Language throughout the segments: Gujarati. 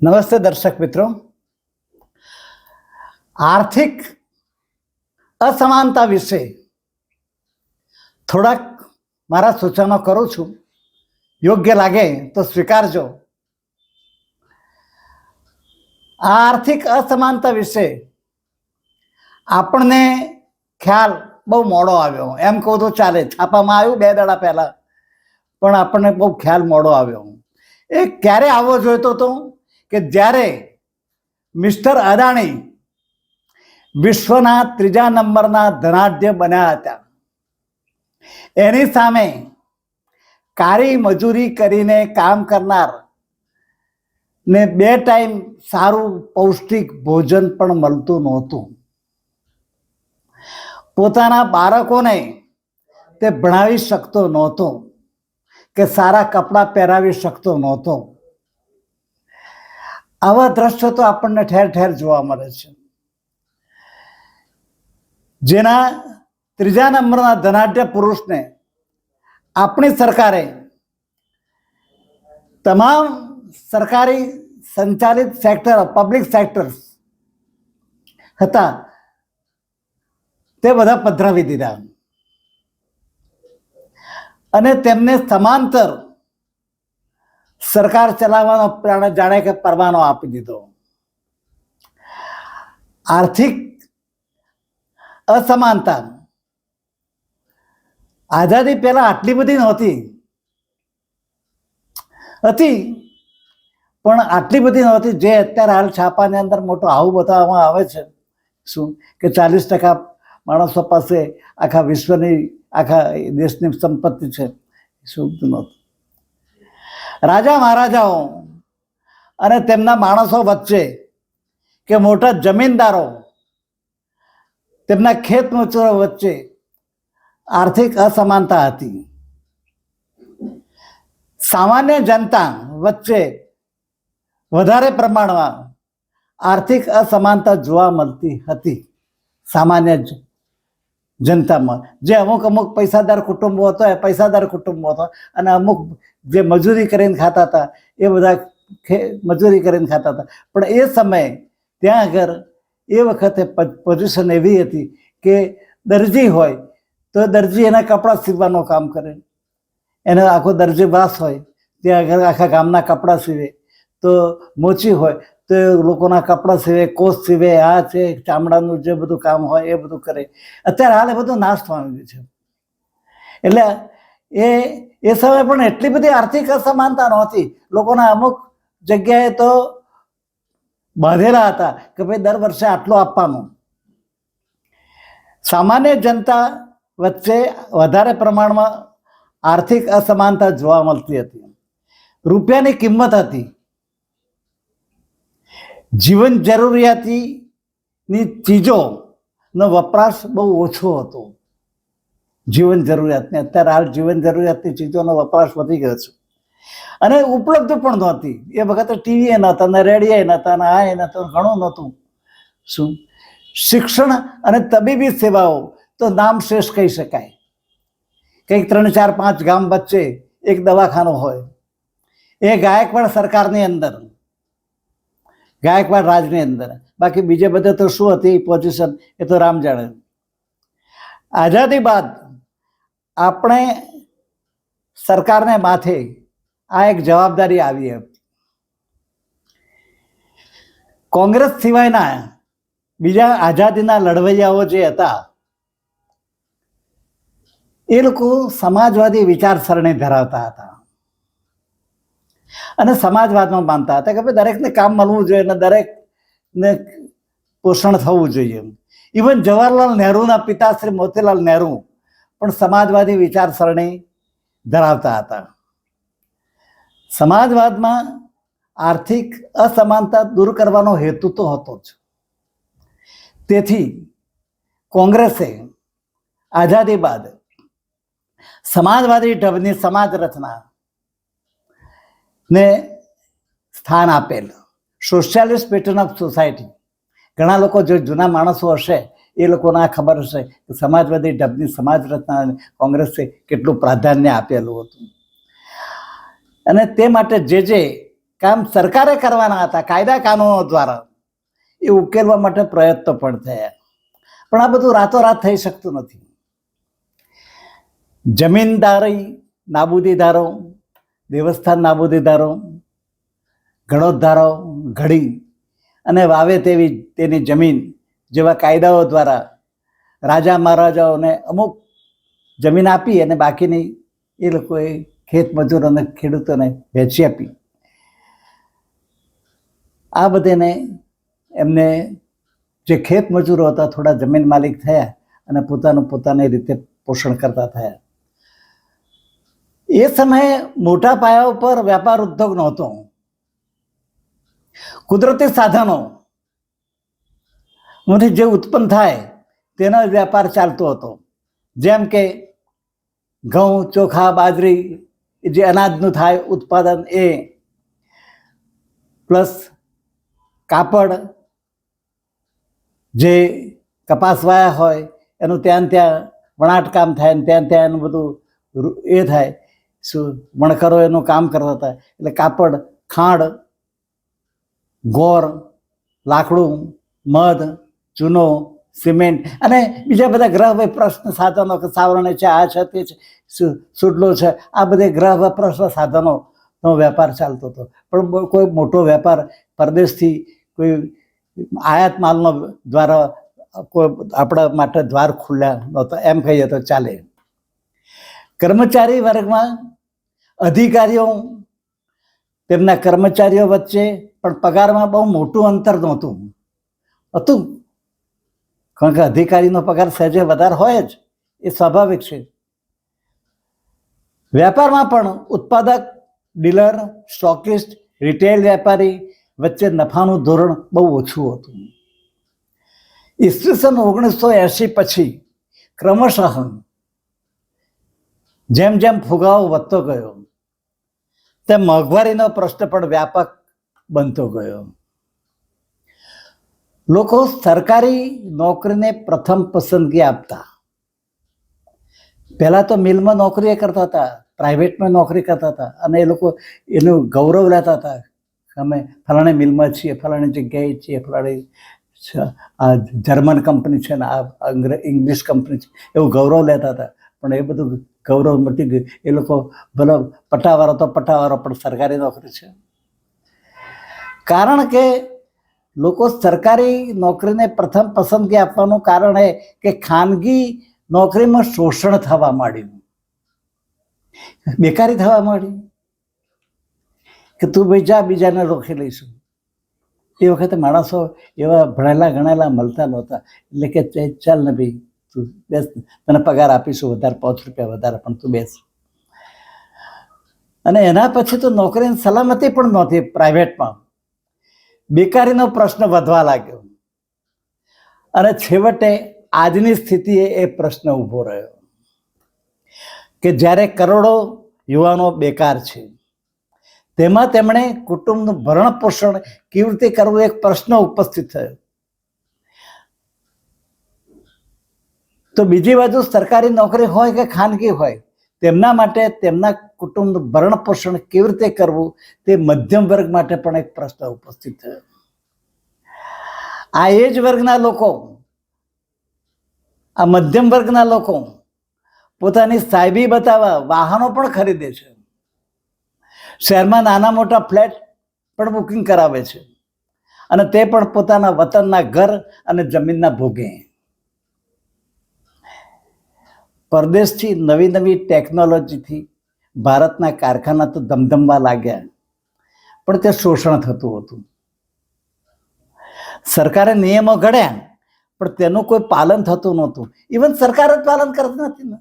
નમસ્તે દર્શક મિત્રો. આર્થિક અસમાનતા વિશે થોડાક મારા સૂચનો કરું છું. યોગ્ય લાગે તો સ્વીકારજો. આ આર્થિક અસમાનતા વિશે આપણને ખ્યાલ બહુ મોડો આવ્યો. એમ કહું તો ચાલે, છાપામાં આવ્યું બે દાડા પહેલાં, પણ આપણને બહુ ખ્યાલ મોડો આવ્યો. એ ક્યારે આવવો જોઈતો હતો કે જ્યારે મિસ્ટર અદાણી વિશ્વના ત્રીજા નંબરના ધનાઢ્ય બન્યા હતા, એની સામે કાળી મજૂરી કરીને કામ કરનાર ને બે ટાઈમ સારું પૌષ્ટિક ભોજન પણ મળતું નહોતું. પોતાના બાળકોને તે ભણાવી શકતો નહોતો કે સારા કપડાં પહેરાવી શકતો નહોતો. આવા દ્રશ્યો તો આપણને ઠેર ઠેર જોવા મળે છે. જેના ત્રીજા નંબરના ધનાઢ્ય પુરુષને આપણી સરકારે તમામ સરકારી સંચાલિત સેક્ટર, પબ્લિક સેક્ટર્સ હતા, તે બધા પધરાવી દીધા. અને તેમને સમાંતર સરકાર ચલાવવાનો જાણે કે પરવાનો આપી દીધો. આર્થિક અસમાનતા. આઝાદી પહેલા આટલી બધી નહોતી. હતી. પણ આટલી બધી નહોતી જે અત્યારે હાલ છાપાની અંદર મોટો આવું બતાવવામાં આવે છે. શું? કે ચાલીસ ટકા માણસો પાસે આખા વિશ્વની, આખા દેશની સંપત્તિ છે. શું નહોતું. રાજા મહારાજાઓ અને તેમના માણસો વચ્ચે કે મોટા જમીનદારો તેમના ખેત મજૂરો વચ્ચે આર્થિક અસમાનતા હતી. સામાન્ય જનતા વચ્ચે વધારે પ્રમાણમાં આર્થિક અસમાનતા જોવા મળતી હતી. સામાન્ય જ- જનતામાં. જે અમુક અમુક પૈસાદાર કુટુંબો હતો, એ પૈસાદાર કુટુંબો હતો. અને અમુક જે મજૂરી કરીને ખાતા હતા, એ બધા મજૂરી કરીને ખાતા હતા. પણ એ સમયે ત્યાં આગળ એ વખતે પોઝિશન એવી હતી કે દરજી હોય, તો દરજી એના કપડાં સીવવાનું કામ કરે. એનો આખો દરજી વાસ હોય, ત્યાં આગળ આખા ગામના કપડાં સીવે. તો મોચી હોય તો લોકોના કપડાં સીવે, કોસ સીવે, આ છે, ચામડાનું જે બધું કામ હોય એ બધું કરે. અત્યારે હાલ એ બધું નાશ થવાનું છે એટલે એ એ સમયે પણ એટલી બધી આર્થિક અસમાનતા નહોતી. લોકોના અમુક જગ્યાએ તો બાંધેલા હતા કે ભાઈ દર વર્ષે આટલું આપવાનું. સામાન્ય જનતા વચ્ચે વધારે પ્રમાણમાં આર્થિક અસમાનતા જોવા મળતી હતી. રૂપિયાની કિંમત હતી. જીવન જરૂરિયાતીની ચીજોનો વપરાશ બહુ ઓછો હતો. જીવન જરૂરિયાતની અત્યારે હાલ જીવન જરૂરિયાતની ચીજોનો વપરાશ વધી ગયો છે. અને ઉપલબ્ધ પણ નહોતી. એ વખતે ટીવી એ નહોતા, ને રેડિયા નહોતા, ને આ નહોતું ઘણું નહોતું. શું? શિક્ષણ અને તબીબી સેવાઓ તો નામ શેષ કહી શકાય. કંઈક ત્રણ, ચાર, પાંચ ગામ વચ્ચે એક દવાખાનું હોય. એ ગાયકવાડ સરકારની અંદર. ગાયકવાડ રાજની અંદર. બાકી બીજે બધે તો શું હતી? પોઝિશન એ તો રામ જાણે. આઝાદી બાદ આપણે સરકારને માથે આ એક જવાબદારી આવી કોંગ્રેસ સિવાયના બીજા આઝાદીના લડવૈયાઓ જે હતા, એ લોકો સમાજવાદી વિચારસરણી ધરાવતા હતા. અને સમાજવાદમાં માનતા હતા કે ભાઈ દરેકને કામ મળવું જોઈએ અને દરેકને પોષણ થવું જોઈએ ઇવન જવાહરલાલ નહેરુના પિતા શ્રી મોતીલાલ નહેરુ પણ સમાજવાદી વિચારસરણી ધરાવતા હતા. સમાજવાદમાં આર્થિક અસમાનતા દૂર કરવાનો હેતુ તો હતો જ. તેથી કોંગ્રેસે આઝાદી બાદ સમાજવાદી ઢબની સમાજ રચના ને સ્થાન આપેલ. Socialist pattern of society. ઘણા લોકો જો જૂના માણસો હશે, એ લોકોને આ ખબર હશે કે સમાજવાદી ઢબની સમાજ રચના કોંગ્રેસે કેટલું પ્રાધાન્ય આપેલું હતું. અને તે માટે જે જે કામ સરકારે કરવાના હતા, કાયદા કાનૂનો દ્વારા, એ ઉકેલવા માટે પ્રયત્નો પણ થયા. પણ આ બધું રાતોરાત થઈ શકતું નથી. જમીનદારી નાબૂદી ધારો દેવસ્થાન નાબૂદીદારો ઘણોદ્ધારો ઘડી અને વાવે તેવી તેની જમીન જેવા કાયદાઓ દ્વારા રાજા મહારાજાઓને અમુક જમીન આપી અને બાકીની એ લોકોએ ખેત મજૂર અને ખેડૂતોને વેચી આપી. આ બધેને એમને જે ખેત મજૂરો હતા થોડા જમીન માલિક થયા અને પોતાનું પોતાની રીતે પોષણ કરતા થયા. એ સમયે મોટા પાયા ઉપર વ્યાપાર ઉદ્યોગ નહોતો. કુદરતી સાધનો માંથી જે ઉત્પન્ન થાય તેનો વ્યાપાર ચાલતો હતો. જેમ કે ઘઉં, ચોખા, બાજરી જે અનાજનું થાય ઉત્પાદન એ, પ્લસ કાપડ, જે કપાસ વાયા હોય એનું ત્યાં ત્યાં વણાટ કામ થાય ને ત્યાં ત્યાં એનું બધું એ થાય. શું વણકરો એનું કામ કરતા હતા? એટલે કાપડ, ખાંડ, ગોર, લાકડું, મધ, ચૂનો, સિમેન્ટ અને બીજા બધા ગ્રહ વપરાશના સાધનો કે સાવરણે છે, આ છે, તે છે સુડલો છે, આ બધે ગ્રહ વપરાશના સાધનોનો વેપાર ચાલતો હતો. પણ કોઈ મોટો વેપાર પરદેશથી કોઈ આયાત માલનો દ્વારા કોઈ આપણા માટે દ્વાર ખુલ્યા નહોતા. એમ કહીએ તો ચાલે. કર્મચારી વર્ગમાં અધિકારીઓ, તેમના કર્મચારીઓ વચ્ચે પણ પગારમાં બહુ મોટું અંતર નહોતું. હતું. કારણ કે અધિકારીનો પગાર સહેજે વધારે હોય જ, એ સ્વાભાવિક છે. વેપારમાં પણ ઉત્પાદક, ડીલર, સ્ટોકિસ્ટ, રિટેલ વેપારી વચ્ચે નફાનું ધોરણ બહુ ઓછું હતું. ઈસવીસન ઓગણીસો એંશી પછી ક્રમશઃ જેમ જેમ ફુગાવો વધતો ગયો તેમ મોંઘવારીનો પ્રશ્ન પણ વ્યાપક બનતો ગયો. લોકો સરકારી નોકરીને પ્રથમ પસંદગી આપતા. પહેલાં તો મિલમાં નોકરી કરતા હતા, પ્રાઇવેટમાં નોકરી કરતા હતા, અને એ લોકો એનું ગૌરવ લેતા હતા અમે ફલાણી મિલમાં છીએ, ફલાણી જગ્યાએ છીએ, ફલાણી આ જર્મન કંપની છે ને આ ઇંગ્લિશ કંપની છે, એવું ગૌરવ લેતા હતા. પણ એ બધું ગૌરવ મટી ગયું. એ લોકો ભલે પટાવાળો તો પટાવાળો, પણ સરકારી નોકરી છે. કારણ કે લોકો સરકારી નોકરીને પ્રથમ પસંદગી આપવાનું કારણ એ કે ખાનગી નોકરીમાં શોષણ થવા માંડ્યું. બેકારી થવા માંડી. કે તું ભાઈ જા, બીજાને રોકી લઈશું. એ વખતે માણસો એવા ભણેલા ગણેલા મળતા નહોતા. એટલે કે ચાલ ને ભાઈ તું બેસ તને પગાર આપીશું વધારે, પાંચ રૂપિયા વધારે, પણ તું બેસ. અને એના પછી તો નોકરીની સલામતી પણ નહોતી પ્રાઇવેટમાં. બેકારીનો પ્રશ્ન વધવા લાગ્યો. અને છેવટે આજની સ્થિતિએ એ પ્રશ્ન ઊભો રહ્યો. કે જ્યારે કરોડો યુવાનો બેકાર છે, તેમાં તેમણે કુટુંબનું ભરણ પોષણ કેવી રીતે કરવું એક પ્રશ્ન ઉપસ્થિત થયો. તો બીજી બાજુ સરકારી નોકરી હોય કે ખાનગી હોય, તેમના માટે તેમના કુટુંબનું ભરણ પોષણ કેવી રીતે કરવું, તે મધ્યમ વર્ગ માટે પણ એક પ્રશ્ન ઉપસ્થિત થયો. આ એ જ વર્ગના લોકો, આ મધ્યમ વર્ગના લોકો પોતાની સાહેબી બતાવવા વાહનો પણ ખરીદે છે. શહેરમાં નાના મોટા ફ્લેટ પણ બુકિંગ કરાવે છે. અને તે પણ પોતાના વતનના ઘર અને જમીનના ભોગે. પરદેશથી નવી નવી ટેકનોલોજીથી ભારતના કારખાના તો ધમધમવા લાગ્યા. પણ તે શોષણ થતું હતું. સરકારે નિયમો ઘડ્યા, પણ તેનું કોઈ પાલન થતું નહોતું. ઇવન સરકાર જ પાલન કરતી નથી ને.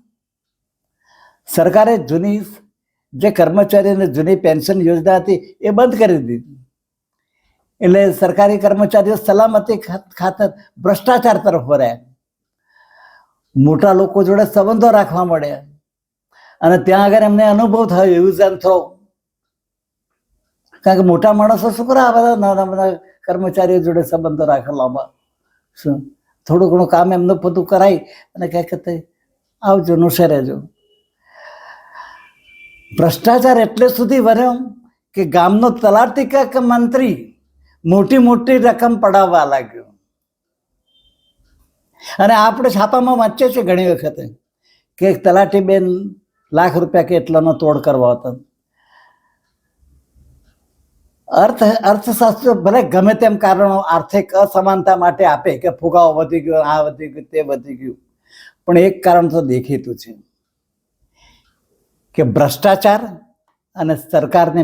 સરકારે જૂની જે કર્મચારીઓને જૂની પેન્શન યોજના હતી એ બંધ કરી દીધી. એટલે સરકારી કર્મચારીઓ સલામતી ખાતર ભ્રષ્ટાચાર તરફ વળ્યા. મોટા લોકો જોડે સંબંધો રાખવા મળ્યા અને ત્યાં આગળ એમને અનુભવ થયો યુઝ એન્ડ થ્રો કારણ કે મોટા માણસો શું કરે? આ બધા નાના બધા કર્મચારીઓ જોડે સંબંધો રાખેલામાં શું? થોડું ઘણું કામ એમનું બધું કરાય અને કહે તે આવજો નુસે રહેજો. ભ્રષ્ટાચાર એટલે સુધી વર્યો કે ગામનો તલાટી કે મંત્રી મોટી મોટી રકમ પડાવવા લાગ્યો. અને આપણે છાપામાં વાંચીએ છીએ ઘણી વખતે કે તલાટી બેન લાખ રૂપિયા કે એટલાનો તોડ કરવા હતો. અર્થ, અર્થશાસ્ત્ર ભલે ગમે તેમ કારણો આર્થિક અસમાનતા માટે આપે કે ફુગાવો વધી ગયો, આ વધી ગયું, તે વધી ગયું. પણ એક કારણ તો દેખીતું છે કે ભ્રષ્ટાચાર અને સરકારની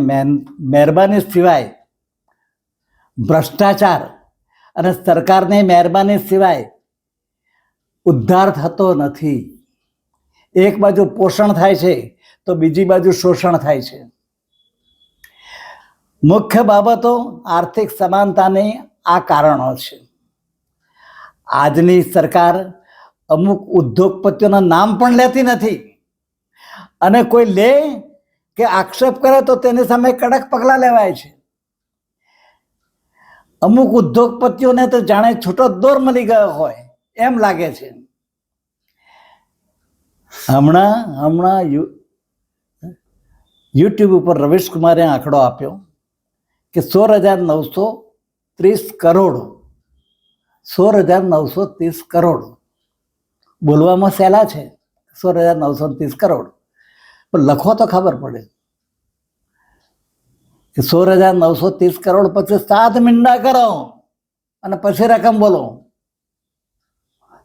મહેરબાની સિવાય ભ્રષ્ટાચાર અને સરકારની મહેરબાની સિવાય ઉદ્ધાર થતો નથી. એક બાજુ પોષણ થાય છે, તો બીજી બાજુ શોષણ થાય છે. મુખ્ય બાબતો આર્થિક સમાનતાની આ કારણો છે. આજની સરકાર અમુક ઉદ્યોગપતિઓના નામ પણ લેતી નથી. અને કોઈ લે કે આક્ષેપ કરે તો તેની સામે કડક પગલાં લેવાય છે. અમુક ઉદ્યોગપતિઓને તો જાણે છૂટો દોર મળી ગયો હોય. એમ લાગે છે. હમણાં હમણાં યુ, યુટ્યુબ ઉપર રવીશ કુમારે આંકડો આપ્યો કે સોળ હજાર નવસો ત્રીસ કરોડ. સોળ હજાર નવસો ત્રીસ કરોડ. બોલવામાં સહેલા છે, સોળ હજાર નવસો ત્રીસ કરોડ. પણ લખો તો ખબર પડે કે સોળ હજાર નવસો ત્રીસ કરોડ પછી સાત મીંડા કરો અને પછી રકમ બોલો.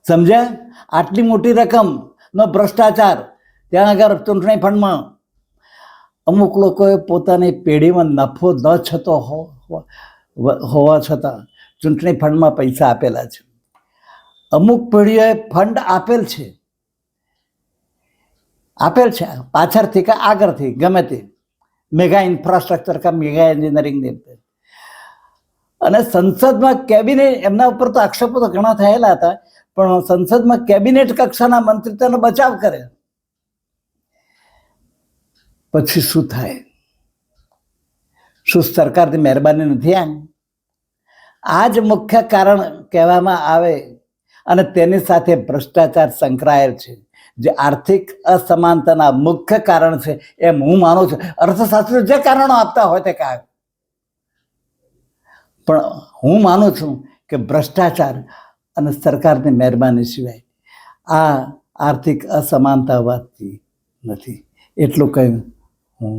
સમજ્યા? આટલી મોટી રકમ નો ભ્રષ્ટાચાર. ત્યાં આગળ ચૂંટણી ફંડમાં અમુક લોકોએ પોતાની પેઢીમાં નફો ન છતો હોવા છતાં ચૂંટણી ફંડમાં પૈસા આપેલા છે. અમુક પેઢીઓએ ફંડ આપેલ છે. આપેલ છે. પાછળથી કે આગળથી, ગમે તે. મેગા ઇન્ફ્રાસ્ટ્રક્ચર કા મેગા એન્જિનિયરિંગ અને સંસદમાં કેબિનેટ, એમના ઉપર તો આક્ષેપો તો ઘણા થયેલા હતા. પણ સંસદમાં કેબિનેટ કક્ષાના મંત્રી તેનો બચાવ કરે. પછી શું થાય? શું સરકારની મહેરબાની નથી આમ? આ જ મુખ્ય કારણ કહેવામાં આવે અને તેની સાથે ભ્રષ્ટાચાર સંકળાયેલ છે. જે આર્થિક અસમાનતાના મુખ્ય કારણ છે એમ હું માનું છું. અર્થશાસ્ત્ર જે કારણો આપતા હોય તે કાય પણ હું માનું છું કે ભ્રષ્ટાચાર અને સરકારની મહેરબાની સિવાય આ આર્થિક અસમાનતા વધતી નથી. એટલું કંઈ હું